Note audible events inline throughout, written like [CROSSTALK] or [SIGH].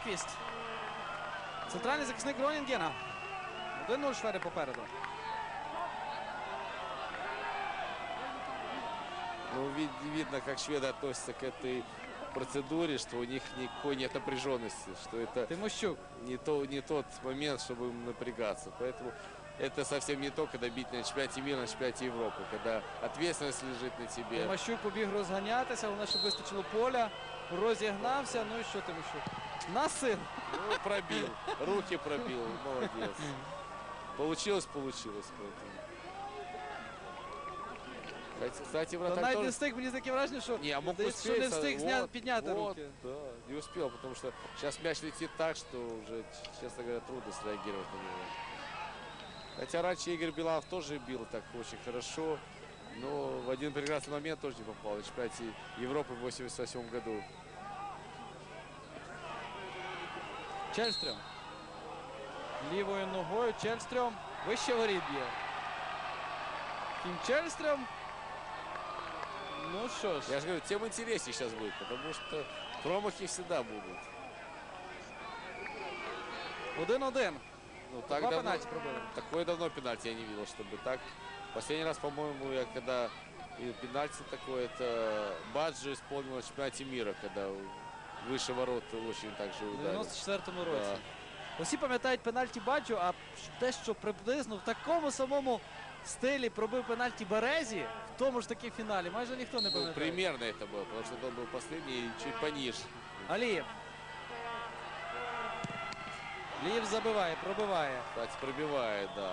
Грінквіст. Центральний захисник Гронінгена. 1-0 шведи попереду. Ну, вид- видно, как шведы относятся к этой процедуре, что у них никакой нет напряженности, что это Тимощук. не, то, не тот момент, чтобы им напрягаться. Поэтому это совсем не то, когда бить на чемпионате мира, на чемпионате Европы, когда ответственность лежит на тебе. Тимощук побіг розганятися, головне, щоб вистачило поля. Розігнався. Ну і що Тимощук? На сил. Ну, пробил, руки пробил, молодец. Получилось, получилось. Поэтому. Хотя, Кстати, Та вратарь навіть не тоже... встиг, мені таке враження, що Не, а мог здається, успеть. що не встиг зня... вот, підняти вот, руки. Да, не успел, потому что сейчас мяч летит так, что уже, честно говоря, трудно среагировать на него. Хотя раньше Игорь Беланов тоже бил так очень хорошо, но в один прекрасный момент тоже не попал. На чемпионате Европы в 88 году. Чельстрьом. Лівою ногою Чельстрьом. Вище воріт б'є. Кім Чельстрьом. Ну що ж. Я же говорю, тем интереснее сейчас будет, потому что промахи всегда будут. 1-1. Ну, так Два давно- пенальті пробили. Такое давно пенальти я не видел, чтобы так. Последний раз, по-моему, я когда видел пенальти такое, это Баджи исполнил на чемпионате мира, когда выше ворот очень так же У ударил. 94-му році. Да. Усі пам'ятають пенальті Баджо, а те, що приблизно в такому самому стилі пробив пенальті Березі, в тому ж таки фіналі, майже ніхто не Ну, пам'ятає. примерно это было, потому что он был последний и чуть пониже. Алієв. Лієв забиває, пробиває. Кстати, пробивает, да,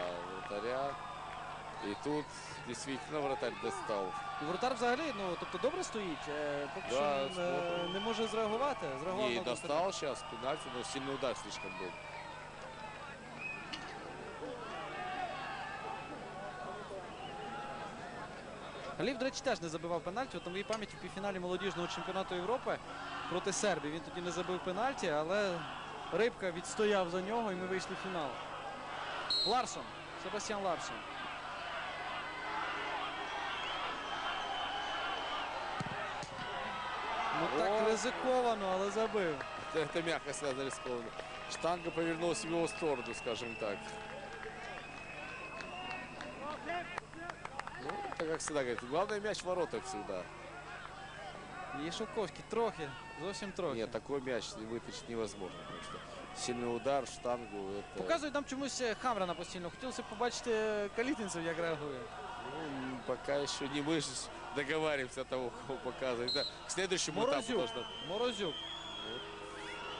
вратаря. И тут действительно вратарь достал. І Воротар взагалі, ну тобто добре стоїть, е, поки Да, що е, спокійно. не може зреагувати. Зреагував Не, на досить- достал сейчас пенальти, но сильный удар слишком был. Галів, до речі, теж не забивав пенальті. От на моїй пам'яті в півфіналі молодіжного чемпіонату Європи проти Сербії. Він тоді не забив пенальті, але Рибка відстояв за нього і ми вийшли в фінал. Ларсон. Себастьян Ларсон. Ну так О. ризиковано, але забив. Это, это мягко сказано рискованно. Штанга повернулась в его сторону, скажем так. Ну, это как всегда говорит, главное мяч в воротах всегда. І Шовковський трохи, зовсім трохи. Нет, такой мяч вытащить невозможно, потому что сильный удар в штангу, это... Показують нам чомусь е, Хамрана постійно. Хотілося б побачити е, Калітинцев, як реагує. Ну, пока еще не мы же договариваемся от того, кого показывать. Это к следующему этапу Морозюк. должно... Морозюк.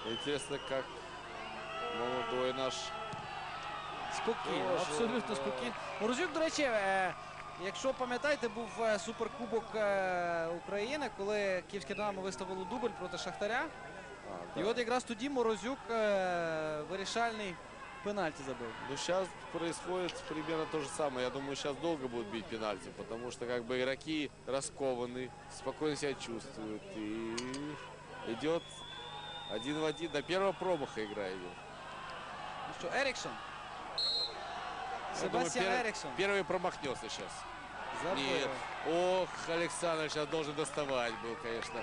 Интересно, как молодой наш... Спокійно, Боже, абсолютно да. спокійно. Морозюк, до речі, е, якщо пам'ятаєте, був е, суперкубок е, України, коли Київське Динамо виставило дубль проти Шахтаря. А, І да. от якраз тоді Морозюк е, вирішальний пенальті забив. Ну, сейчас происходит примерно то же самое. Я думаю, сейчас долго будут бить пенальти, потому что как бы игроки раскованы, спокойно себя чувствуют. И идет один в один. До первого промаха игра идет. Ну що, Еріксон. Я думаю, Себастьян первый- Еріксон. Первый промахнется сейчас. Забив. Нет. Ох, Александр сейчас должен доставать был, конечно.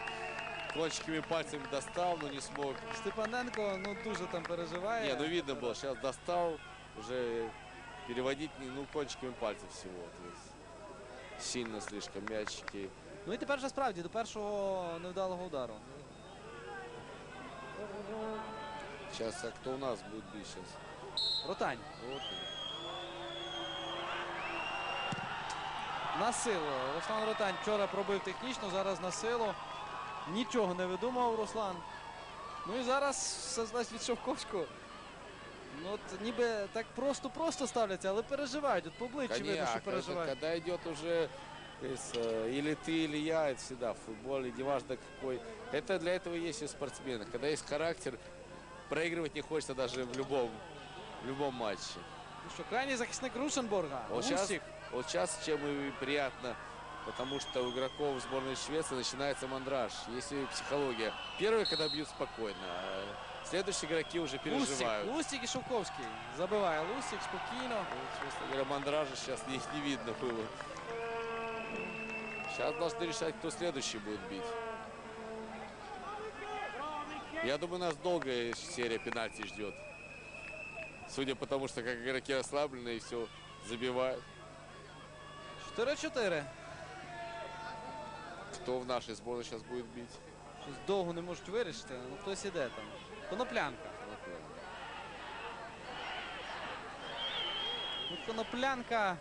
Кончиками пальцами достал, но не смог. Степаненко ну, дуже там переживає. Не, ну видно было, сейчас достал, уже переводить, не- ну, кончиками пальцев всего. То есть сильно слишком мячики. Ну і тепер вже справді до першого невдалого удару. Сейчас, а кто у нас будет бить сейчас? Ротань. На силу. Руслан Ротань вчора пробив технічно, зараз на силу. Нічого не видумав Руслан. Ну і зараз все залежить від Шовковського. Ну от ніби так просто-просто ставляться, але переживають. От по обличчю видно, Конечно, що когда, переживають. когда идет уже то есть, э, или ты, или я, это всегда в футболе, неважно какой. Это для этого есть и спортсмены. Когда есть характер, проигрывать не хочется даже в любом, в любом матче. Ну що, крайній захисник Рушенборга. Вот сейчас, Лусік. вот сейчас чем и приятно, потому что у игроков сборной Швеции начинается мандраж. Если психология. Первые, когда бьют спокойно, а следующие игроки уже Лусік, переживают. Лусік і Шовковський. Забиває Лусік спокійно. Вот, честно говоря, мандража сейчас не, не видно было. Сейчас должны решать, кто следующий будет бить. Я думаю, нас долгая серия пенальти ждет. Судя по тому, что как игроки ослаблены и все забивают. 4-4. Кто в нашей сборной сейчас будет бить? Щось довго не можуть вирішити. Ну хтось іде там. Коноплянка. Ну, Коноплянка.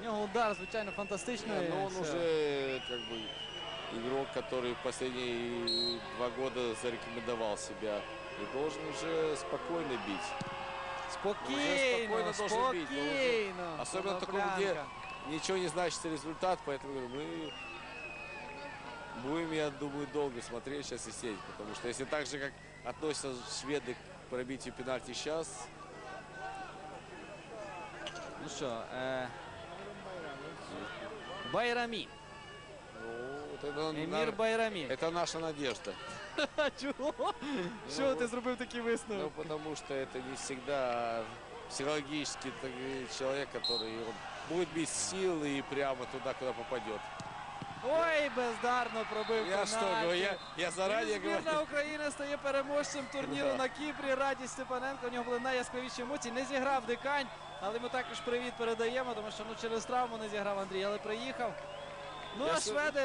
В нього удар, звичайно, фантастичний. Но он Це- уже как бы игрок, который в последние два года зарекомендовал себя и должен уже спокойно бить. Спокійно, спокійно должен бить, но уже- спокійно. Особенно в таком, Коноплянка. где Ничего не значит результат, поэтому говорю, мы будем, я думаю, долго смотреть сейчас и сеть. Потому что если так же, как относятся шведы к пробитию пенальти сейчас, Ну що, е... Байрамі. ну, вот это, Емір на- Байрамі. это наша надежда. [LAUGHS] Чого? Що ти зробив такий Ну, висновок? потому что это не всегда психологически человек, который он будет с силы и прямо туда, куда попадет. Ой, бездарно пробив Я что пенальті. говорю, я, я заранее І збірна. України стає переможцем турніру Да. на Кіпрі. Радість Степаненко. У нього були найяскравіші емоції. Не зіграв дикань, але ми також привіт передаємо, тому що ну через травму не зіграв Андрій, але приїхав. Ну Я а шведи